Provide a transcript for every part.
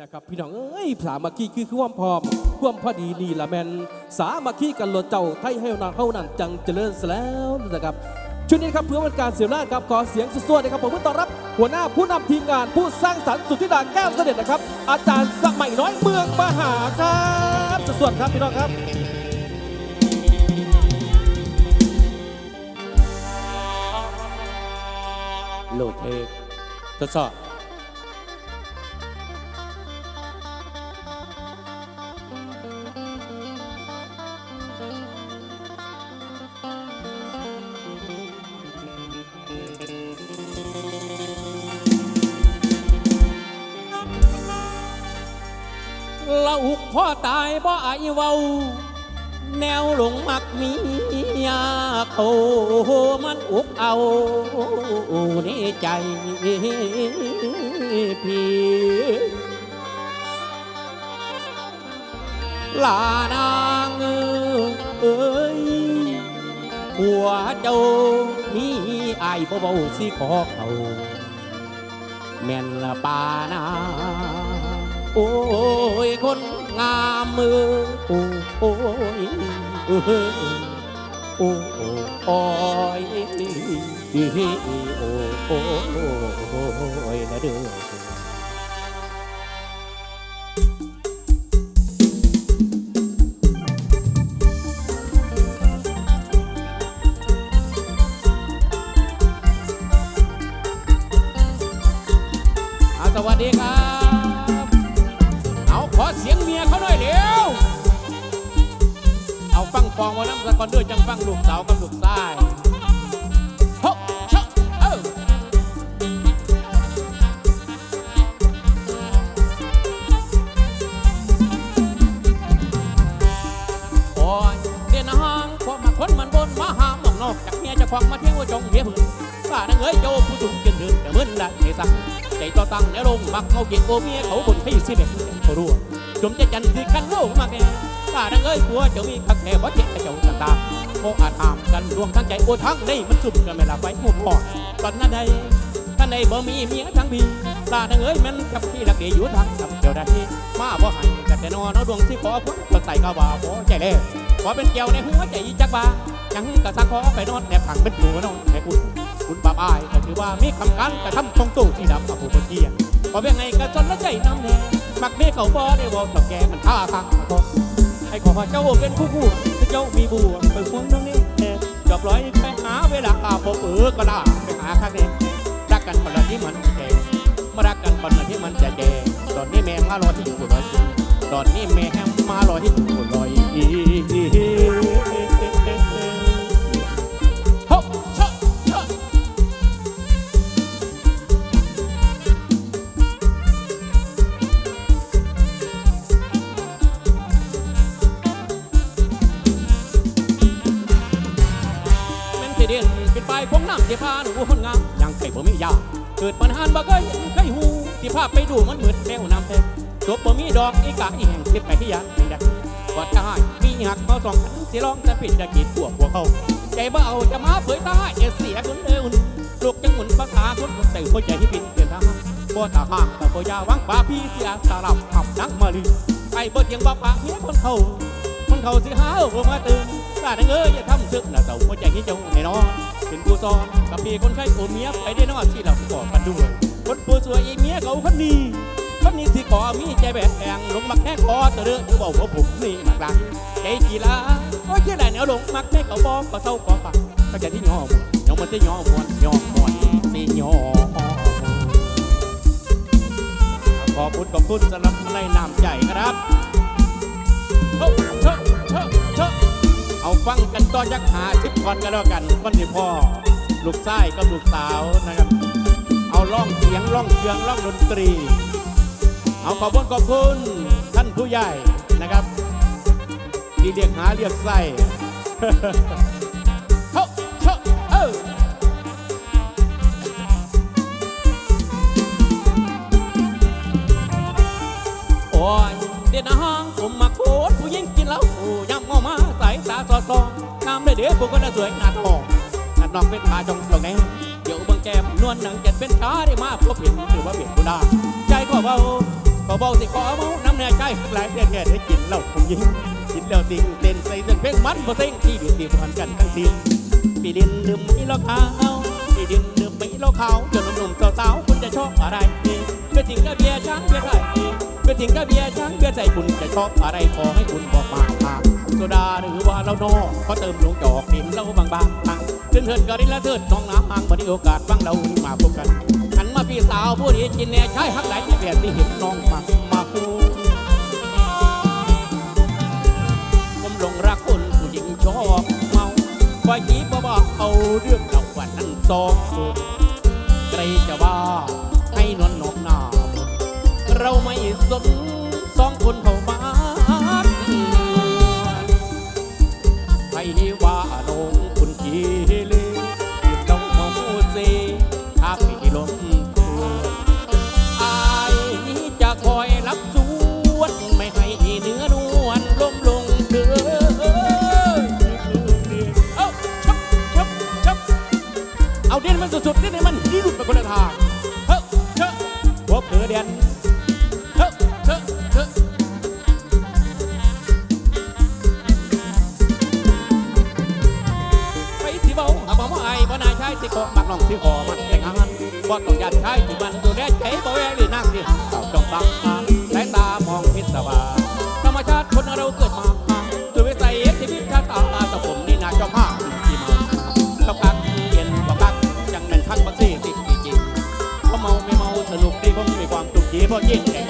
นะครับพี่น้องเอ้ยสามัคคีคือความพร้อมความพอดีนี่ละแมนสามัคคีกันหลดเจ้าไทยให้นาเฮานั่นจังเจริญแล้วนะครับชุดนี้ครับเพื่อเป็นการเสียหน้าครับขอเสียงสุดๆนะครับผมเพื่อต้อนรับ หัวหน้าผู้นำทีมงานผู้สร้างสรรค์สุทธิดาแก้วเสด็จนะครับ อาจารย์สมัยน้อยเมืองมหาครับสุดๆครับพี่น้องครับโหลดเทคทดสอบ พ่อตายบ่อายเว้า แนวหลงมักมียาเขามันอุกเอาในใจพี่ลานางเอ้ยหัวเจ้ามีอายบ่เบาสิขอเขาแม่นละปานา โอ้ยคนงามมือโอ้โอ้ยโอ้โอ้โอ้ยโอ้โอ้โอ้ยนะเด้อาสวัสดีครับ มียเขาหน่อยเร็วเอาฟังฟองมาน้ำสะกอนเด้อจังฟังลูกสาวกับลูกชายฮกชะเออโอ้ยเดี๋ยวนางพวกมาคนมันบนมาหามองนอกจากเมียจะควงมาเที่ยวจงเมียพึ่งป้านังเอ้ยโจผู้สูงเกินเดินแต่เมึนได้เทสักใจต่อตั้งแนวลงมักเขาเกียโอเมียเขาบนที่สิเบ็ดเขารั่ว จมจะจันสิคันโลกมาแก่ป้าดังเอ้ยผัวเจ้ามีคักแน่บ่เจ็บเจ้าต่างตาโมอาจหามกันรวมทั้งใจโอทั้งในมันสุ่มกันไม่ละไว้หมู่พอดตอนนั้นใดท่านใดบ่มีเมียทั้งบีป้าดังเอ้ยมันกับพี่ลักเดีอยู่ทางทำเจ้าได้มาบ่ให้กันแต่นอนเอาดวงที่ขอพ้นก็ใส่กะว่าบ่ใจแลขอเป็นเกี่ยวในหัวใจจักบายังกะสักขอไปนอนแนบผังเป็นหมูนอนแค่คุณคุณป้าบายก็ถือว่ามีคำกันกระทำของตู้ที่ดำกับผู้คนเกียรพอเป็นไงก็จนละใจน้ำแน่ มักเมฆเขาบ่ได้บอกเจ้าแกมันท่าทางมาทองให้ขอเจ้าเป็นผู้พูดเจ้ามีบัวไปพวงน้องนี่จอบร้อยไปหาเวลาอาบเออก็ได้ไปหาข้างนี้รักกันคนละที่มันแก่มารักกันคนละที่มันจะแก่ตอนนี้แม่มารอที่อยู่บนรอยตอนนี้แม่มารอที่อยู่บนรอยายของน้ำที่พาหนูคนงามยังไข่บ่มียาเกิดปัญหาบ่เคยเคยหูที่พาพไปดูมันเหมือนแนวน้ำแพงจบบ่มีดอกอีกาอีแห่งสิบไปที่ยันไม่ได้กอดกายมีหักเขาสองขันสิร้องจะปิดจะกิดพวกพวกเขาใจบ่เอาจะมาเผยตาจะเสียคนเดินลูกจังหมุนภาษาคนคนแต่หัวใจที่บินเกินทางบ่ตาห่างแต่บ่ยาวังป่าพี่เสียสาลับขับนังมาลีไปบ่เทียงบ่ปากเมียคนเขาคนเขาสิหาเอามาตื่นตาดังเอ้ยอย่าทำซึกน้าเต่าหัวใจให้เจ้าให้นอน เป็นผู้ซอนกับมีคนไข้โอเมียไปได้นอนที่เราก่อกันด้วยคนผู้สวยอีเมียเขาคนนี้คนนี้สิขอมีใจแบบแองลงมักแค่คอเตอเด้อจะบอกว่าผมนี่มักลักใจกีฬาโอ้ยที่ไหนแนวลงมักแค่เขาบอกก็เศร้าก็ปักก็จะที่ยอมยอมันจะยอมวนยอมวนสิย่อขอบคุณขอบคุณสำหรับในน้ำใจครับ ฟังกันตอนยักหาชิปก่อนกันแล้วกันวันที่พ่อ ลูกชายกับลูกสาวนะครับ เอาล่องเสียงล่องเครื่องล่องดนตรี เอาขอบคุณขอบคุณท่านผู้ใหญ่นะครับที่เรียกหาเรียกใส่ เดี๋ยวพวกก็น่าสวยหน้าทองหน้าน้องเป็นขาจงตรงแนวเดี๋ยวบางแก้มนวลหนังเจ็ดเป็นขาได้มาพวกเห็นหรือว่าเปลี่ยนกูได้ใจก็เบาก็เบอกสิขอเมาน้ำเนื้อใจหลายเดือนแก่ได้กินเหล้าคงยิ่งกินแล้วติงเต้นใส่เส้นเพลงมันบ่เต้งที่เดียวที่ผ่านกันทั้งทีปีดินดื่มไม่เหล้าขาวปีดินดื่มไม่เหล้าขาวจนหนุ่มๆสาวๆคุณจะชอบอะไรเพื่อจริงก็เบียร์ช้างเบียร์ไทยเพื่อจริงก็เบียร์ช้างเบียร์ใจคุณจะชอบอะไรขอให้คุณบอกมา โซดาหรือว่าเหล้านอกก็เติมลงจอกดินเหล้าบางๆทางเทินเทินก็ได้ละเทิดน้องน้ำหางบ่ได้โอกาสฟังเรามาพบกันหันมาพี่สาวผู้นี้กินแน่ใช้หักไหลที่เปลี่ยนที่เห็นน้องมามาคูผมหลงรักคนผู้หญิงชอบเมาไว้จีบบอกเอาเรื่องเราวันนั้นสองคนใครจะว่าให้นวลนกหนาหมดเราไม่สนสองคนเข้ามา นายชายที่ขอมักน้องที่ขอมันแต่งงานบ่ต้องยัดชายที่มันดูแลใจบ่แวงหรือนั่งที่เต่าจ้งตาสายตามองพิศวาธรรมชาติคนเราเกิดมาตัววิสัยชีวิตชาติตาตะผมนี่นาเจ้าภาพที่มาต้องกักเย็นบ่กักจังแม่นคักบักซี่สิจริงเพราะเมาไม่เมาสนุกดีผมมีความสุขดีเพราะยินแก่กั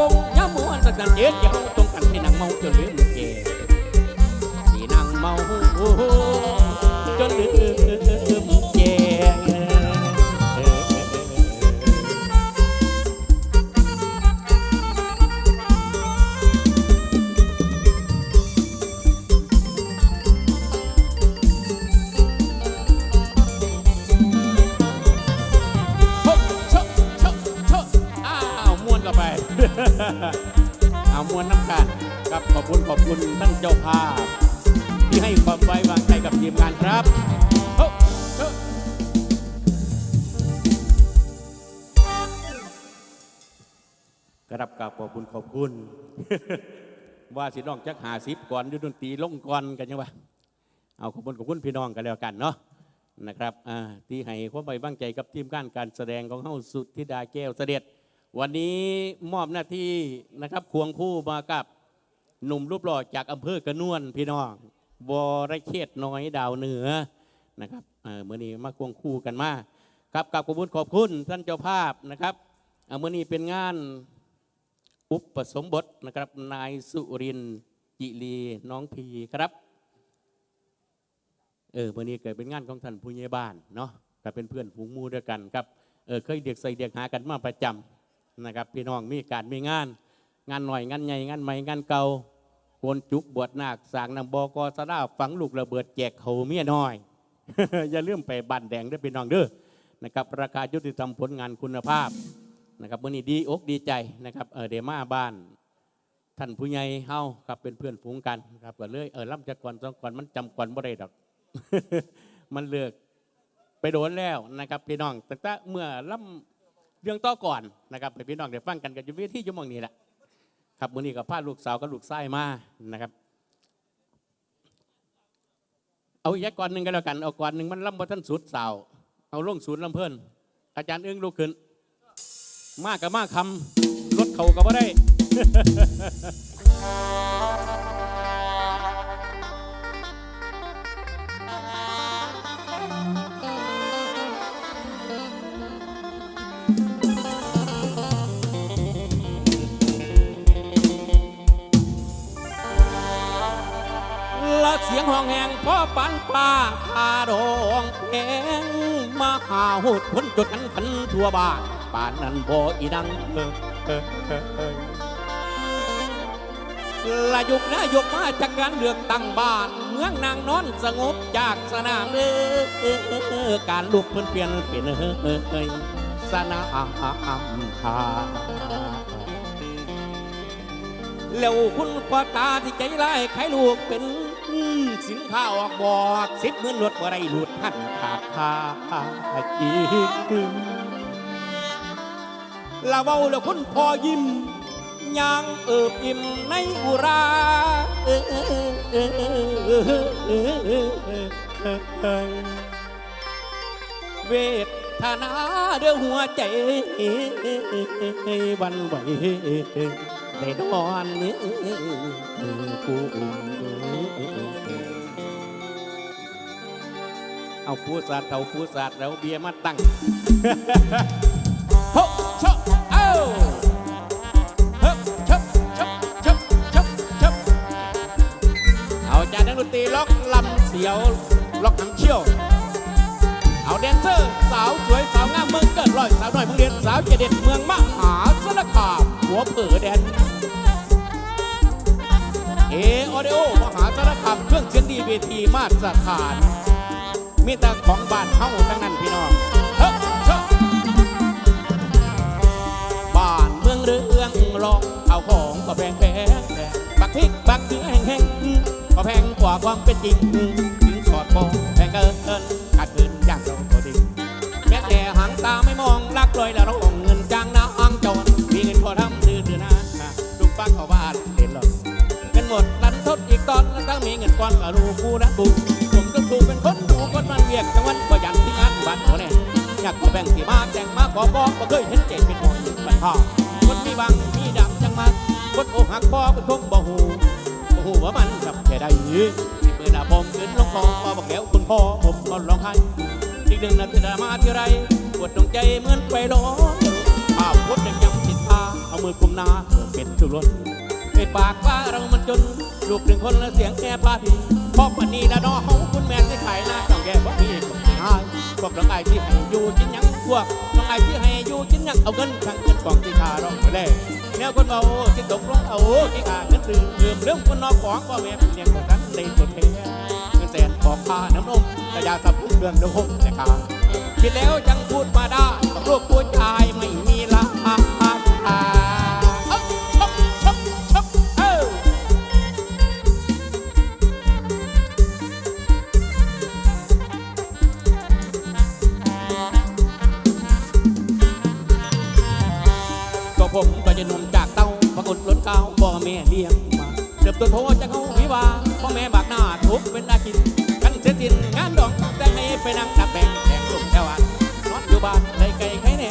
กงย้ำมวนสักนันเย็ดอย่าตรงกันที่นางเมาจนลืมเจที่นางเมาจนลืม กรับกับขอบคุณขอบคุณ ว่าสิน้องจักหาสิบก่อนยุดนตรีลงก่อนกันยังวะเอาขอบคุณขอบคุณพี่น้องกันแล้วกันเนาะนะครับที่ให้ความไว้วางใจกับทีมงานการแสดงของเฮาสุดธิดาแก้วเสด็จ วันนี้มอบหน้าที่นะครับควงคู่มากับหนุ่มรูปหล่อจากอำเภอกระนวนพี่น้องบรเขตน้อยดาวเหนือนะครับเอ่อมื่อนี้มาควงคู่กันมาครับกับขอบคุณขอบคุณท่านเจ้าภาพนะครับอ่ามื่อนี้เป็นงาน อุปสมบทนะครับนายสุรินจิรีน้องพีครับเออวันนี้เกิดเป็นงานของท่านผู้ใหญ่บ้านเนาะก็เป็นเพื่อนฝูงมู่ด้วยกันครับเออเคยเด็กใส่เด็กหากันมาประจำนะครับ พี่น้องมีการมีงาน งานหน่อยงานใหญ่งานใหม่งานเก่าโกนจุกบวชนาคสางนำบอกอสลาฝังลูกระเบิดแจกเขาเมียน้อย อย่าลืมไปบันแดงด้วยพี่น้องเด้อนะครับราคายุติธรรมผลงานคุณภาพ นะครับวันนี้ดีอกดีใจนะครับเออเดมาบ้านท่านผู้ใหญ่เฮาครับเป็นเพื่อนฝูงกันครับก็เลยเออล่ำจากก่อนสองก่อนมันจำก่อนบ่ได้ดอก มันเลือกไปโดนแล้วนะครับพี่น้องแต่แต่เมื่อล่ำเรื่องต่อก่อนนะครับพี่น้องเดี๋ยวฟังกันกันอยู่วิธีชั่วโมงนี้แหละครับมื้อนี้กับพาลูกสาวกับลูกชายมานะครับเอาอีกก่อนหนึ่งกันแล้วกันเอาก่อนหนึ่งมันล่ำบ่ท่านสุดสาว เอาลงศูนย์ลำเพิ่นอาจารย์เอื้องลูกขึ้น มากกับมากคำรถเขาก็บ่ได้ละเสียงห้องแหงพ่อปันปลาพาดองเพลงมาหาหุดคนจดกันพันทั่วบ้าน ป่านนั้นบ่อีดังเออเออเออเออละยุกนายกมาจากการเลือกตั้งบ้าน เมืองนางนอนสงบจากสนามเออเออเออเออการลุกเปลี่ยนเปลี่ยนเป็นเออเออเออสนามทาแล้วคุณพ่อตาที่ใจร้ายใครลูกเป็นสินค้าออกบอกสิบหมื่นลดบ่ได้หลุดหันขาดคาจี ลาเว้าแล้วคุณพอยิ้มยางเอิบอิ่มในอุราเวทนาเดือหัวใจวันไหวได้นอนกูเอาผู้สัตว์เอาผู้สัตว์แล้วเบียร์มาตั้ง ล็อกลำเสียวล็อกหางเชี่ยว เอาแดนเซอร์ สาวสวยสาวงามเมืองเกิดร้อยสาวหน่อยเมืองเรียนสาวเจเด็ดเมืองมหาสารคามหัวเผือแดนเอออเดโอมหาสารคามเครื่องเสียงดีเวทีมาตรฐาน มีแต่ของบ้านเฮาทั้งนั้นพี่น้องเฮ้เชอะบ้านเมืองเรื่องรองเอาของก็แพงแพงแพงบักพริกบักเกลือแห้งแห้ง ก็แพงกว่าความเป็นจริงถึงสอดคอแพงเกินเกินขาดเกินอยางเราตัวดิ่งแม้แต่หางตาไม่มองลักลอยแล้วเราอาเงินจ้างน้าอังจนมีเงินพอทำดื้อดื้อนะลูกป้าเขาบ้านเด่นหรอกเงินหมดรันทดอีกตอนแล้วทั้งมีเงินก้อนกับลูกกูนะกูผมต้องกูเป็นคนกูคนมันเวียกจังหวันประหยัดที่งานบ้านหัวเนี่ยอยากขอแบ่งที่มาแจงมาขอบอกบ่เคยเห็นเจเป็นหมดบันพ่อคนมีบังมีดำจังมาคนอกหักบ่เป็นคงบ่หู หูว่ามันกับแค่ใดที่เปิดหน้าผมขึ้นลงคอพอบอกแล้วคุณพ่อผมก็ร้องไห้อีกหนึ่งนาทีดรามาที่ไรปวดดวงใจเหมือนไปร้องภาพพดยังยังติดตาเอามือกุมหน้าเพื่อเป็นชุรสไม่ปากว่าเรามันจนลูกหนึ่งคนและเสียงแค่พาดีพอปันนี้ละน้องคุณแม่ที่ขายหน้าต้องแก่บ่มีก็ไม่หายพวกน้องไอที่ให้อยู่กินยังพวกน้องไอที่ให้อยู่กินยังเอาเงินทั้งเงินกองที่ขาร้องไปเลย แนวคนเอาจิตตกลงเอาที่ขาเงินตื่นเรื่องเรื่องคนนอกของพ่อแม่เลี้ยงคนนั้นในตัวเทเงินแสนบอกค่าน้ำนมแต่ยาสับเรื่องเดือดแต่ขาคิดแล้วยังพูดมาได้กับลูกผู้ชายไม่มีละอาอ ผมก็จะหนุ่มจากเต้าปรากฏล้นเก้าพ่อแม่เลี้ยงมาเดือบตัวโทจะเขาวิวาพ่อแม่บากหน้าทุกเป็นอาชินกันเสียจินงานดองแต่ให้ไปนั่งตักแบ่งแบ่งลูกแถวอันนอนอยู่บ้านไกลไก่ไข่แน่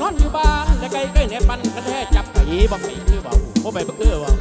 นอนอยู่บ้านไกลไก่ไข่แน่ปันกระแทจับไก่บอกไม่คือเบาพ่อไปเพื่อเบา